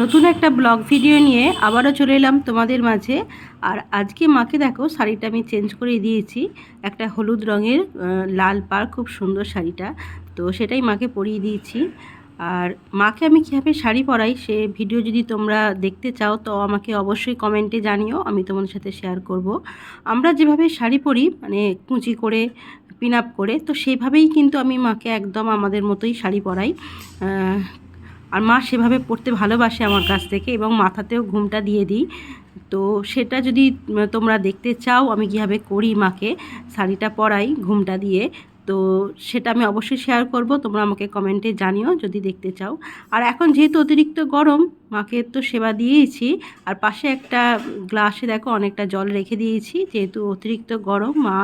নতুন একটা blog video নিয়ে আবারও চলে এলাম তোমাদের মাঝে। আর আজকে মাকে দেখো, শাড়িটা আমি চেঞ্জ করে দিয়েছি। একটা হলুদ রঙের লাল পাড়, খুব সুন্দর শাড়িটা। তো সেটাই মাকে পরিয়ে দিয়েছি। আর মাকে আমি কীভাবে শাড়ি পরাই সে ভিডিও যদি তোমরা দেখতে চাও, তো আমাকে অবশ্যই কমেন্টে জানিও, আমি তোমাদের সাথে শেয়ার করব। আমরা যেভাবে শাড়ি পরি মানে কুঁচি করে, পিন আপ করে, তো সেইভাবেই কিন্তু আমি মাকে একদম আমাদের মতোই শাড়ি পরাই। আর মা সেভাবে পড়তে ভালোবাসে আমার কাছ থেকে এবং মাথাতেও ঘুমটা দিয়ে দিই। তো সেটা যদি তোমরা দেখতে চাও আমি কীভাবে করি মাকে, শাড়িটা পরাই ঘুমটা দিয়ে। তো সেটা আমি অবশ্যই শেয়ার করব। তোমরা আমাকে কমেন্টে জানিও যদি দেখতে চাও। আর এখন যেহেতু অতিরিক্ত গরম, মাকে তো সেবা দিয়েইছি। আর পাশে একটা গ্লাসে দেখো অনেকটা জল রেখে দিয়েছি। যেহেতু অতিরিক্ত গরম, মা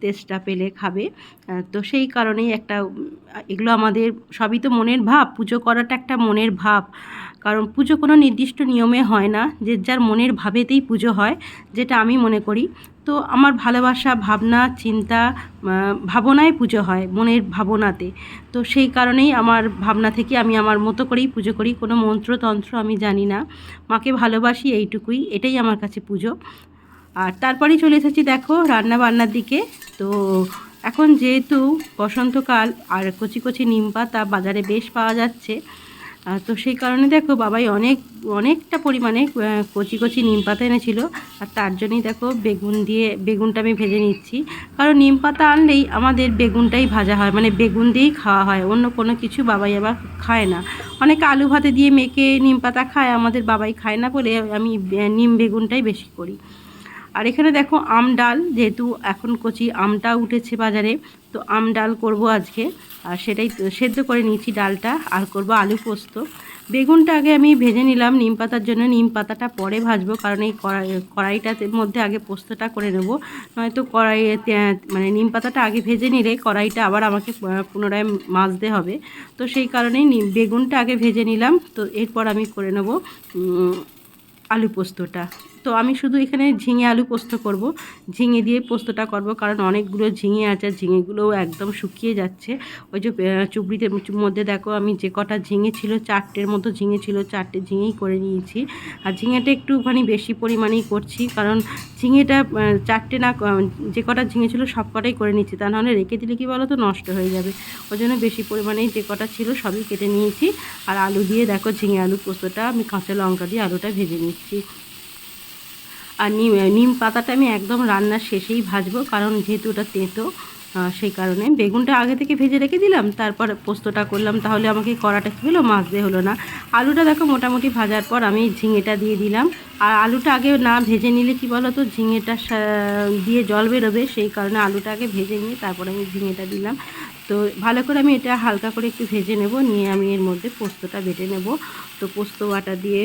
তেজটা পেলে খাবে। তো সেই কারণেই একটা, এগুলো আমাদের সবই তো মনের ভাব। পুজো করাটা একটা মনের ভাব। কারণ পুজো কোনো নির্দিষ্ট নিয়মে হয় না যে যার মনের ভাবেতেই পুজো হয়, যেটা আমি মনে করি। তো আমার ভালোবাসা, ভাবনা, চিন্তা ভাবনায় পুজো হয় মনের ভাবনাতে। তো সেই কারণেই আমার ভাবনা থেকে আমি আমার মতো করেই পুজো করি। কোনো মন্ত্রতন্ত্র আমি জানি না। মাকে ভালোবাসি এইটুকুই, এটাই আমার কাছে পুজো। আর তারপরেই চলে এসেছি দেখো রান্না বান্নার দিকে। তো এখন যেহেতু বসন্তকাল, আর কচি কচি নিম পাতা বাজারে বেশ পাওয়া যাচ্ছে। তো সেই কারণে দেখো বাবাই অনেক, অনেকটা পরিমাণে কচি কচি নিম পাতা এনেছিল। আর তার জন্যই দেখো বেগুন দিয়ে, বেগুনটা আমি ভেজে নিচ্ছি। কারণ নিম পাতা আনলেই আমাদের বেগুনটাই ভাজা হয় মানে বেগুন দিয়েই খাওয়া হয়। অন্য কোনো কিছু বাবাই আবার খায় না। অনেকে আলু ভাতে দিয়ে মেখে নিম পাতা খায়, আমাদের বাবাই খায় না বলে আমি নিম বেগুনটাই বেশি করি। আর এখানে দেখো আম ডাল, যেহেতু এখন কচি আমটা উঠেছে বাজারে, তো আম ডাল করব আজকে। আর সেটাই সেদ্ধ করে নিয়েছি ডালটা, আর করব আলু পোস্ত। বেগুনটা আগে আমি ভেজে নিলাম নিম পাতার জন্য। নিম পাতাটা পরে ভাজবো, কারণ এই কড়াই, কড়াইটাতে মধ্যে আগে পোস্তটা করে নেব। নয়তো কড়াইতে মানে নিম পাতাটা আগে ভেজে নিলে কড়াইটা আবার আমাকে পুনরায় মাজতে হবে। তো সেই কারণেই বেগুনটা আগে ভেজে নিলাম। তো এরপর আমি করে নেব আলু পোস্তটা। তো আমি শুধু এখানে ঝিঙে আলু পোস্ত করব। ঝিঙে দিয়ে পোস্তটা করব কারণ অনেকগুলো ঝিঙে আছে ঝিঙেগুলোও একদম শুকিয়ে যাচ্ছে। ওই যে চুবড়িতে মধ্যে দেখো আমি যে কটা ঝিঙে ছিল, চারটের মতো ঝিঙে ছিল, চারটে ঝিঙেই করে নিয়েছি। আর ঝিঙেটা একটুখানি বেশি পরিমাণেই করছি কারণ ঝিঙেটা চারটে না যে কটা ঝিঙে ছিল সব কটাই করে নিচ্ছি তা নাহলে রেখে দিলে কি বলো তো নষ্ট হয়ে যাবে। ওই জন্য বেশি পরিমাণেই যে কটা ছিল সবই কেটে নিয়েছি। আর আলু দিয়ে দেখো ঝিঙে আলু পোস্তটা, আমি কাঁচা লঙ্কা দিয়ে আলুটা ভেজে নিচ্ছি। আর নিম নিম পাতাটা আমি একদম রান্নার শেষেই ভাজবো, কারণ যেহেতু ওটা তেঁতো সেই কারণে। বেগুনটা আগে থেকে ভেজে রেখে দিলাম, তারপর পোস্তটা করলাম, তাহলে আমাকে কড়াটা কী হলো? মাছতে হলো না। আলুটা দেখো মোটামুটি ভাজার পর আমি ঝিঙেটা দিয়ে দিলাম। আর আলুটা আগে না ভেজে নিলে কি বলো তো ঝিঙেটা দিয়ে জল বেরোবে, সেই কারণে আলুটা আগে ভেজে নিয়ে তারপর আমি ঝিঙেটা দিলাম। তো ভালো করে আমি এটা হালকা করে একটু ভেজে নেব, নিয়ে আমি এর মধ্যে পোস্তটা বেটে নেব। তো পোস্ত বাটা দিয়ে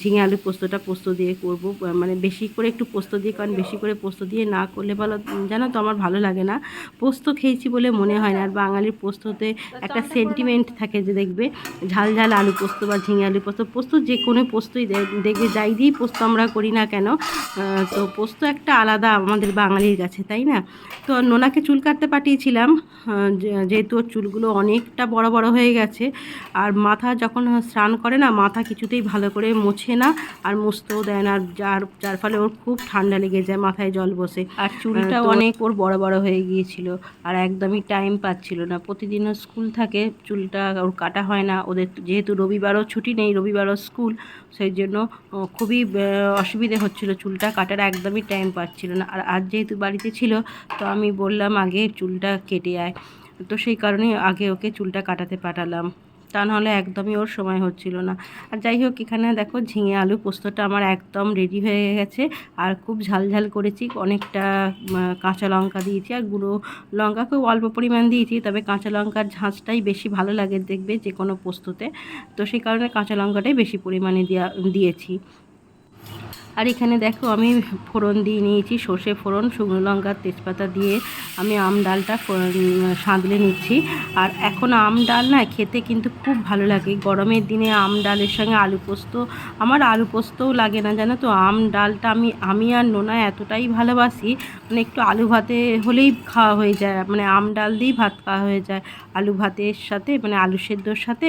ঝিঙে আলু পোস্তটা পোস্ত দিয়ে করব মানে বেশি করে একটু পোস্ত দিয়ে, কারণ বেশি করে পোস্ত দিয়ে না করলে ভালো, জানো তো আমার ভালো লাগে না। পোস্ত খেয়েছি বলে মনে হয় না, আর বাঙালির পোস্ততে একটা সেন্টিমেন্ট থাকে যে দেখবে, ঝাল ঝাল আলু পোস্ত বা ঝিঙে আলু পোস্ত পোস্ত যে কোনো পোস্তই দেখবে যাই দিয়েই পোস্ত আমরা করি না কেন। তো পোস্ত একটা আলাদা আমাদের বাঙালির কাছে, তাই না? তো নোনাকে চুল কাটতে পাঠিয়েছিলাম যেহেতু ওর চুলগুলো অনেকটা বড় বড় হয়ে গেছে আর মাথা যখন স্নান করে না মাথা কিছুতেই ভালো করে মোছে না আর মুছতেও দেয় না আর যার যার ফলে ওর খুব ঠান্ডা লেগে যায় মাথায় জল বসে। আর চুলটা অনেক ওর বড় বড় হয়ে গিয়েছিল আর একদমই টাইম পাচ্ছিল না। প্রতিদিনও স্কুল থাকে চুলটা ওর কাটা হয় না। ওদের যেহেতু রবিবারও ছুটি নেই রবিবারও স্কুল সেই জন্য খুবই অসুবিধে হচ্ছিল চুলটা কাটার একদমই টাইম পাচ্ছিল না। আর আজ যেহেতু বাড়িতে ছিল তো আমি বললাম আগে চুলটা কেটে আয়। তো সেই কারণেই আগে ওকে চুলটা কাটাতে পাঠালাম। তা নাহলে একদমই ওর সময় হচ্ছিল না। আর যাই হোক, এখানে দেখো ঝিঙে আলু পোস্তটা আমার একদম রেডি হয়ে গেছে। আর খুব ঝাল ঝাল করেছি, অনেকটা কাঁচা লঙ্কা দিয়েছি। আর গুঁড়ো লঙ্কা খুব অল্প পরিমাণ দিয়েছি, তবে কাঁচা লঙ্কার ঝাঁঝটাই বেশি ভালো লাগে দেখবে যে কোনো পোস্ততে। তো সেই কারণে কাঁচা লঙ্কাটাই বেশি পরিমাণে দেওয়া দিয়েছি। আর এখানে দেখো আমি ফোড়ন দিয়ে নিয়েছি, সর্ষে ফোড়ন, শুকনো লঙ্কা, তেজপাতা দিয়ে আমি আম ডালটা সাঁতলে নিচ্ছি। আর এখন আম ডাল না খেতে কিন্তু খুব ভালো লাগে। গরমের দিনে আম ডালের সঙ্গে আলু পোস্ত, আমার আলু পোস্তও লাগে না, জানো তো? আম ডালটা আমি আমি আর নোনা এতটাই ভালোবাসি মানে একটু আলু ভাতে হলেই খাওয়া হয়ে যায় মানে আম ডাল দিয়েই ভাত খাওয়া হয়ে যায়। আলু ভাতের সাথে মানে আলু সেদ্ধর সাথে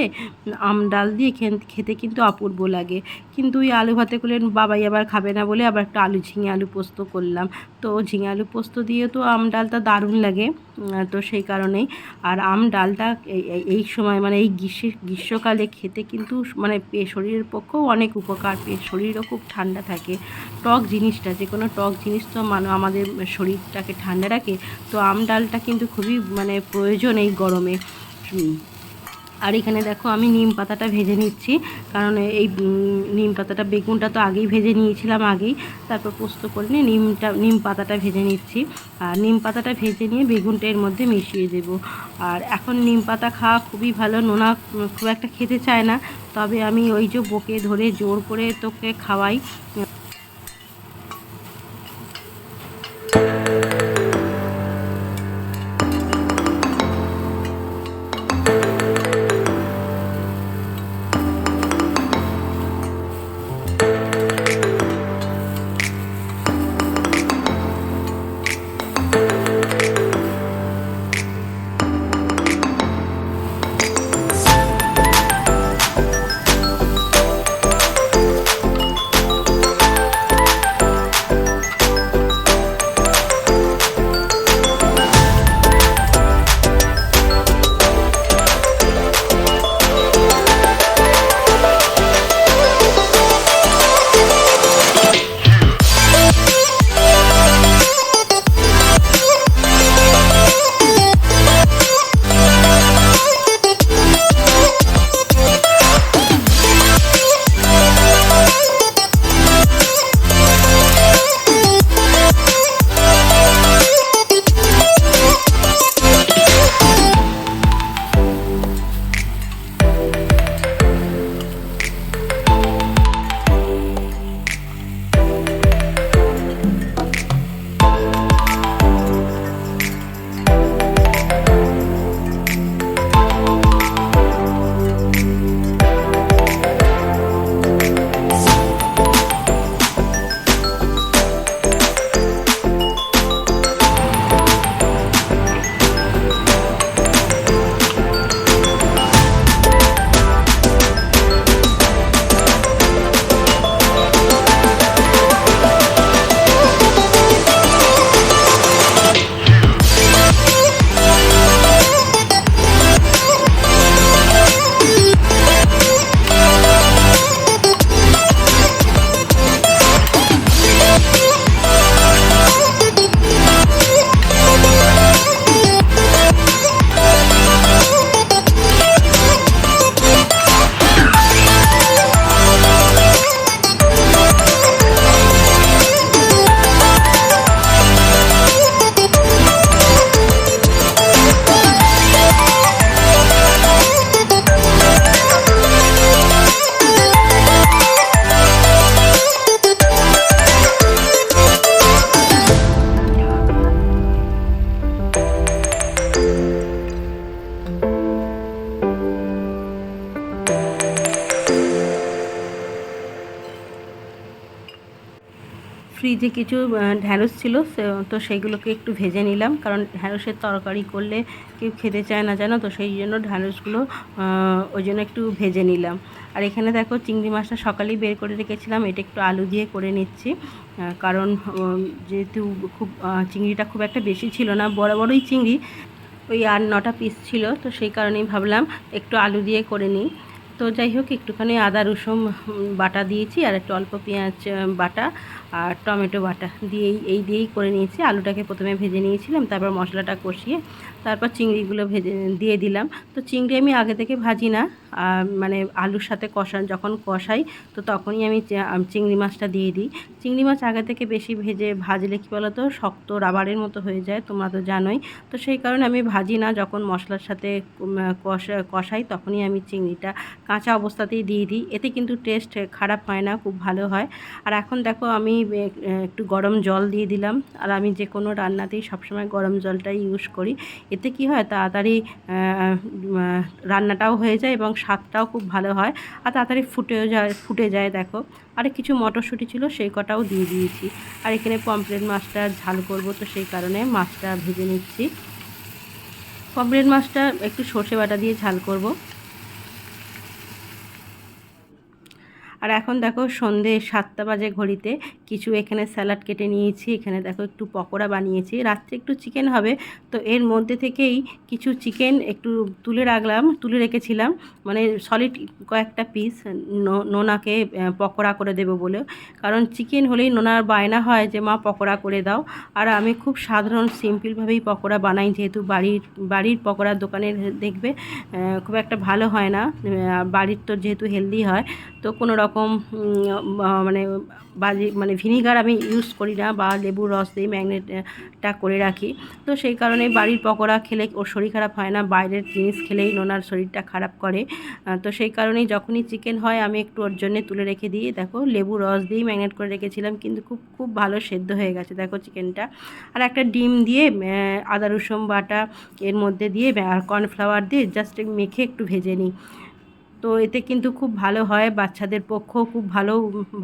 আম ডাল দিয়ে খেতে কিন্তু অপূর্ব লাগে। কিন্তু ওই আলু ভাতে করলে বাবাই আবার খাবে না বলে আবার একটা আলু ঝিঙে আলু পোস্ত করলাম। তো ঝিঙে আলু পোস্ত দিয়ে তো আম ডালটা দারুণ লাগে তো সেই কারণেই। আর আম ডালটা এই- সময় মানে এই গ্রীষ্মের গ্রীষ্মকালে খেতে কিন্তু মানে শরীরের পক্ষেও অনেক উপকার শরীরও খুব ঠান্ডা থাকে। টক জিনিসটা, যে কোনো টক জিনিস তো মানে আমাদের শরীরটাকে ঠান্ডা রাখে। তো আম ডালটা কিন্তু খুবই মানে প্রয়োজন এই গরমে। আর এখানে দেখো আমি নিম পাতাটা ভেজে নিচ্ছি, কারণ এই নিম পাতাটা, বেগুনটা তো আগেই ভেজে নিয়েছিলাম আগেই, তারপর পোস্ত করে নিয়ে নিমটা, নিম পাতাটা ভেজে নিচ্ছি। আর নিম পাতাটা ভেজে নিয়ে বেগুনটা এর মধ্যে মিশিয়ে দেব। আর এখন নিম পাতা খাওয়া খুবই ভালো, নোনা খুব একটা খেতে চায় না, তবে আমি ওই যে বকে ধরে জোর করে তোকে খাওয়াই। ফ্রিজে কিছু ঢ্যাঁড়স ছিল তো সেইগুলোকে একটু ভেজে নিলাম। কারণ ঢ্যাঁড়সের তরকারি করলে কেউ খেতে চায় না, জানো তো? সেই জন্য ঢ্যাঁড়সগুলো ওই জন্য একটু ভেজে নিলাম। আর এখানে দেখো, চিংড়ি মাছটা সকালেই বের করে রেখেছিলাম। এটা একটু আলু দিয়ে করে নিচ্ছি। কারণ যেহেতু খুব চিংড়িটা খুব একটা বেশি ছিল না, বড় বড়ই চিংড়ি, ওই আর নটা পিস ছিল। তো সেই কারণেই ভাবলাম একটু আলু দিয়ে করে নিই। তো যাই হোক, একটুখানি আদা, রসুন বাটা দিয়েছি, আর একটু অল্প পেঁয়াজ বাটা। আর টমেটো বাটা দিয়েই, এই দিয়েই করে নিয়েছি। আলুটাকে প্রথমে ভেজে নিয়েছিলাম, তারপর মশলাটা কষিয়ে, তারপর চিংড়িগুলো ভেজে দিয়ে দিলাম। তো চিংড়ি আমি আগে থেকে ভাজি না মানে আলুর সাথে কষা, যখন কষাই, তো তখনই আমি চিংড়ি মাছটা দিয়ে দিই। চিংড়ি মাছ আগে থেকে বেশি ভেজে ভাজলে কী বলো তো শক্ত রাবারের মতো হয়ে যায়, তোমরা তো জানোই। তো সেই কারণে আমি ভাজি না, যখন মশলার সাথে কষা, কষাই, তখনই আমি চিংড়িটা কাঁচা অবস্থাতেই দিয়ে দিই। এতে কিন্তু টেস্ট খারাপ হয় না, খুব ভালো হয়। আর এখন দেখো আমি একটু গরম জল দিয়ে দিলাম। আর আমি যে কোনো রান্নাতেই সবসময় গরম জলটাই ইউজ করি। এতে কি হয়, তাড়াতাড়ি রান্নাটাও হয়ে যায় এবং স্বাদটাও খুব ভালো হয়। আর তাড়াতাড়ি ফুটেও যায়, ফুটে যায়, দেখো। আর কিছু মটরশুঁটি ছিল, সেই কটাও দিয়ে দিয়েছি। আর এখানে পমফ্রেট মাছটা ঝাল করব তো সেই কারণে মাছটা ভেজে নিচ্ছি। পমফ্রেট মাছটা একটু সর্ষে বাটা দিয়ে ঝাল করব। আর এখন দেখো সন্ধে সাতটা বাজে ঘড়িতে কিছু এখানে স্যালাড কেটে নিয়েছি, এখানে দেখো একটু পকোড়া বানিয়েছি। রাত্রে একটু চিকেন হবে, তো এর মধ্যে থেকেই কিছু চিকেন একটু তুলে রাখলাম, তুলে রেখেছিলাম। মানে সলিড কয়েকটা পিস নোনাকে পকোড়া করে দেবো বলে। কারণ চিকেন হলেই নোনার বায়না হয় যে, মা, পকোড়া করে দাও। আর আমি খুব সাধারণ সিম্পলভাবেই পকোড়া বানাই, যেহেতু বাড়ির বাড়ির পকোড়ার দোকানের দেখবে খুব একটা ভালো হয় না। বাড়ির তো যেহেতু হেলদি হয়, তো কোনো রকম আহ, মানে বাজি মানে ভিনিগার আমি ইউজ করি না বা লেবুর রস দিয়ে ম্যাগনেটটা করে রাখি। তো সেই কারণে বাড়ির পকোড়া খেলে ওর শরীর খারাপ হয় না বাইরের জিনিস খেলেই নোনার শরীরটা খারাপ করে। তো সেই কারণেই যখনই চিকেন হয় আমি একটু ওর জন্যে তুলে রেখে দিই। দেখো লেবু রস দিয়েই ম্যাগনেট করে রেখেছিলাম কিন্তু খুব খুব ভালো সেদ্ধ হয়ে গেছে দেখো চিকেনটা আর একটা ডিম দিয়ে আদা রসুন বাটা এর মধ্যে দিয়ে আর কর্নফ্লাওয়ার দিয়ে জাস্ট মেখে একটু ভেজে নিই। তো এতে কিন্তু খুব ভালো হয়, বাচ্চাদের পক্ষেও খুব ভালো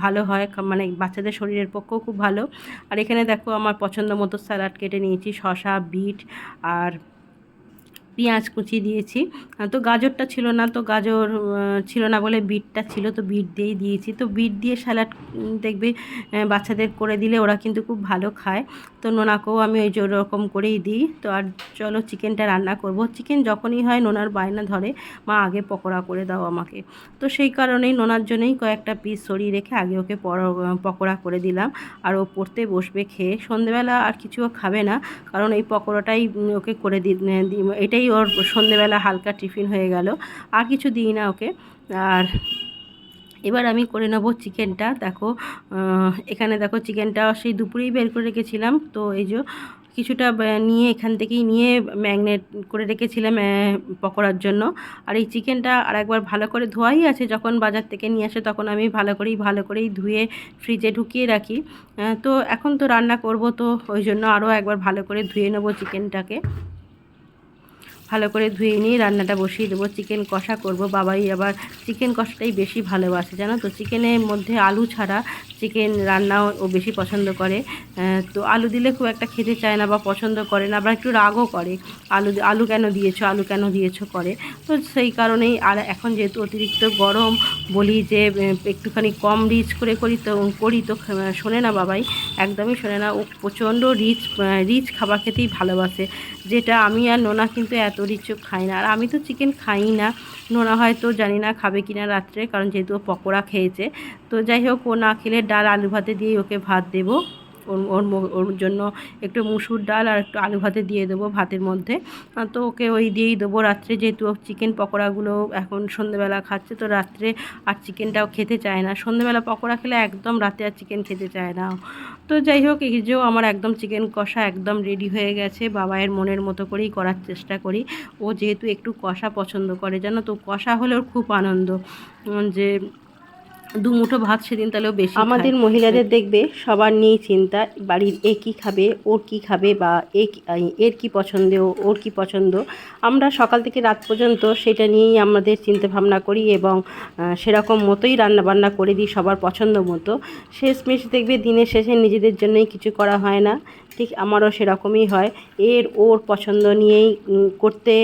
ভালো হয় মানে বাচ্চাদের শরীরের পক্ষেও খুব ভালো। আর এখানে দেখো আমার পছন্দ মতো স্যালাড কেটে নিয়েছি, শসা, বিট আর পেঁয়াজ কুচি দিয়েছি। তো গাজরটা ছিল না, তো গাজর ছিল না বলে বিটটা ছিল, তো বিট দিয়েই দিয়েছি। তো বিট দিয়ে স্যালাড দেখবে বাচ্চাদের করে দিলে ওরা কিন্তু খুব ভালো খায়। তো নোনাকেও আমি ওই যে ওরকম করেই দিই। তো আর চলো চিকেনটা রান্না করব। চিকেন যখনই হয় নোনার বায়না ধরে, মা আগে পকোড়া করে দাও আমাকে। তো সেই কারণেই নোনার জন্যই কয়েকটা পিস সরিয়ে রেখে আগে ওকে পকোড়া করে দিলাম। আর ও পড়তে বসবে, খেয়ে। সন্ধেবেলা আর কিছু ও খাবে না, কারণ এই পকোড়াটাই ওকে করে দি দি- এটাই ওর সন্ধেবেলা হালকা টিফিন হয়ে গেল। আর কিছু দিই না ওকে। আর এবার আমি করে নেব চিকেনটা। দেখো এখানে দেখো চিকেনটা সেই দুপুরেই বের করে রেখেছিলাম। তো এই যে কিছুটা নিয়ে এখান থেকেই নিয়ে ম্যাগনেট করে রেখেছিলাম পকোড়ার জন্য। আর এই চিকেনটা আর একবার ভালো করে ধোয়াই আছে। যখন বাজার থেকে নিয়ে আসে তখন আমি ভালো করেই ভালো করেই ধুয়ে ফ্রিজে ঢুকিয়ে রাখি। তো এখন তো রান্না করব তো, ওই জন্য আরও একবার ভালো করে ধুয়ে নেব চিকেনটাকে। ভালো করে ধুয়ে নিয়ে রান্নাটা বসিয়ে দেবো। চিকেন কষা করব। বাবাই আবার চিকেন কষাটাই বেশি ভালোবাসে, জানো তো? চিকেনের মধ্যে আলু ছাড়া চিকেন রান্নাও ও বেশি পছন্দ করে। তো আলু দিলে খুব একটা খেতে চায় না বা পছন্দ করে না, আবার একটু রাগও করে। আলু আলু কেন দিয়েছ? আলু কেন দিয়েছ করে? তো সেই কারণেই আর এখন যেহেতু অতিরিক্ত গরম, বলি যে একটুখানি কম রিচ করে করি তো করি তো শোনে না বাবাই? একদমই শোনে না। ও প্রচণ্ড রিচ রিচ খাবার খেতেই ভালোবাসে। যেটা আমি আর নোনা কিন্তু এত রিচও খাই না। আর আমি তো চিকেন খাই না। নোনা হয়তো জানি না খাবে কি না রাত্রে, কারণ যেহেতু ও পকোড়া খেয়েছে। তো যাই হোক, ও না খেলে ডাল, আলু ভাতে দিয়েই ওকে ভাত দেবো। ওর ওর ওর জন্য একটু মুসুর ডাল আর একটু আলু ভাতে দিয়ে দেবো ভাতের মধ্যে। তো ওকে ওই দিয়েই দেবো। রাত্রে যেহেতু চিকেন পকোড়াগুলো এখন সন্ধ্যেবেলা খাচ্ছে, তো রাত্রে আর চিকেনটাও খেতে চায় না। সন্ধ্যেবেলা পকোড়া খেলে একদম রাতে আর চিকেন খেতে চায় না। তো যাই হোক, এই যেও আমার একদম চিকেন কষা একদম রেডি হয়ে গেছে। বাবায়ের মনের মতো করেই করার চেষ্টা করি। ও যেহেতু একটু কষা পছন্দ করে, জানো তো? কষা হলে ওর খুব আনন্দ। যে দু মুঠো ভাত সেদিন তাহলেও বেশি আমাদের মহিলাদের দেখবে সবার নিয়েই চিন্তা বাড়ির এ কী খাবে ওর কি খাবে বা এ এর কি পছন্দ ওর কি পছন্দ। আমরা সকাল থেকে রাত পর্যন্ত সেটা নিয়েই আমাদের চিন্তা ভাবনা করি এবং সেরকম মতোই রান্না বান্না করে দিই সবার পছন্দ মতো। শেষমেশ দেখবে দিনের শেষে নিজেদের জন্যই কিছু করা হয় না। ঠিক আমারও সেরকমই হয়। এর ওর পছন্দ নিয়েই করতে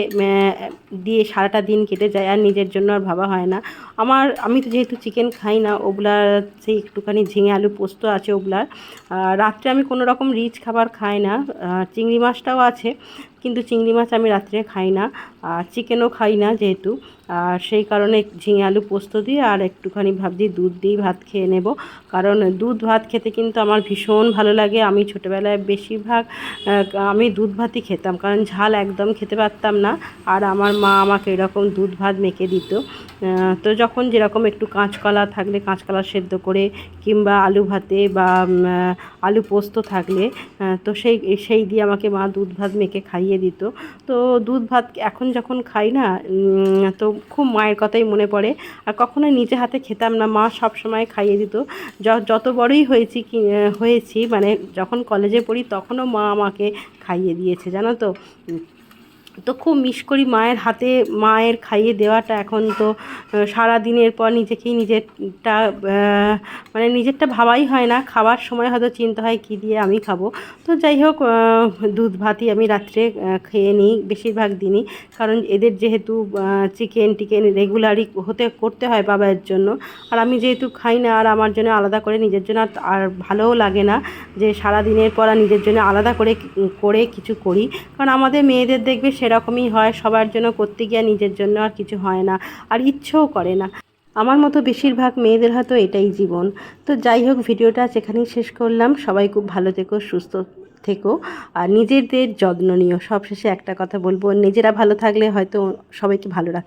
দিয়ে সারাটা দিন কেটে যায় আর নিজের জন্য আর ভাবা হয় না। আমার আমি তো যেহেতু চিকেন খাই না। ওগুলার সেই একটুখানি ঝিঙে আলু পোস্ত আছে ওগুলার। রাত্রে আমি কোনো রকম রিচ খাবার খাই না। চিংড়ি মাছটাও আছে। কিন্তু চিংড়ি মাছ আমি রাত্রে খাই না, আর চিকেনও খাই না যেহেতু। আর সেই কারণে ঝিঙে আলু পোস্ত দিয়ে আর একটুখানি ভাবছি দুধ দিয়েই ভাত খেয়ে নেব। কারণ দুধ ভাত খেতে কিন্তু আমার ভীষণ ভালো লাগে। আমি ছোটোবেলায় বেশিরভাগ আমি দুধ ভাতই খেতাম। কারণ ঝাল একদম খেতে পারতাম না। আর আমার মা আমাকে এরকম দুধ ভাত মেখে দিত। তো যখন যেরকম একটু কাঁচকলা থাকলে, কাঁচকলা সেদ্ধ করে কিংবা আলু ভাতে বা আলু পোস্ত থাকলে তো সেই সেই দিয়ে আমাকে মা দুধ ভাত মেখে খাইয়ে দিত। তো দুধ ভাত এখন যখন খাই না তো খুব মায়ের কথাই মনে পড়ে। আর কখনোই নিজে হাতে খেতাম না, মা সব সময় খাইয়ে দিত। যত বড়ই হয়েছি হয়েছি মানে যখন কলেজে পড়ি তখনও মা আমাকে খাইয়ে দিয়েছে, জানো তো? তো খুব মিস করি মায়ের হাতে, মায়ের খাইয়ে দেওয়াটা এখন তো সারা দিনের পর নিজেকেই নিজেরটা মানে নিজেরটা ভাবাই হয় না। খাবার সময় হয়তো চিন্তা হয় কী দিয়ে আমি খাব। তো যাই হোক দুধ ভাতই আমি রাত্রে খেয়ে নিই বেশিরভাগ দিনই। কারণ এদের যেহেতু চিকেন টিকেন রেগুলারই হতে, করতে হয় বাবার জন্য। আর আমি যেহেতু খাই না, আর আমার জন্য আলাদা করে নিজের জন্য আর- ভালোও লাগে না যে সারা দিনের পর আর নিজের জন্য আলাদা করে করে কিছু করি। কারণ আমাদের মেয়েদের দেখবে সেরকমই হয়, সবার জন্য করতে গিয়ে নিজের জন্য আর কিছু হয় না, আর ইচ্ছেও করে না। আমার মতো বেশিরভাগ মেয়েদের হয়তো এটাই জীবন। তো যাই হোক, ভিডিওটা সেখানেই শেষ করলাম। সবাই খুব ভালো থেকো, সুস্থ থেকো, আর নিজেদের যত্ন নিও। সবশেষে একটা কথা বলব, নিজেরা ভালো থাকলে হয়তো সবাইকে ভালো রাখ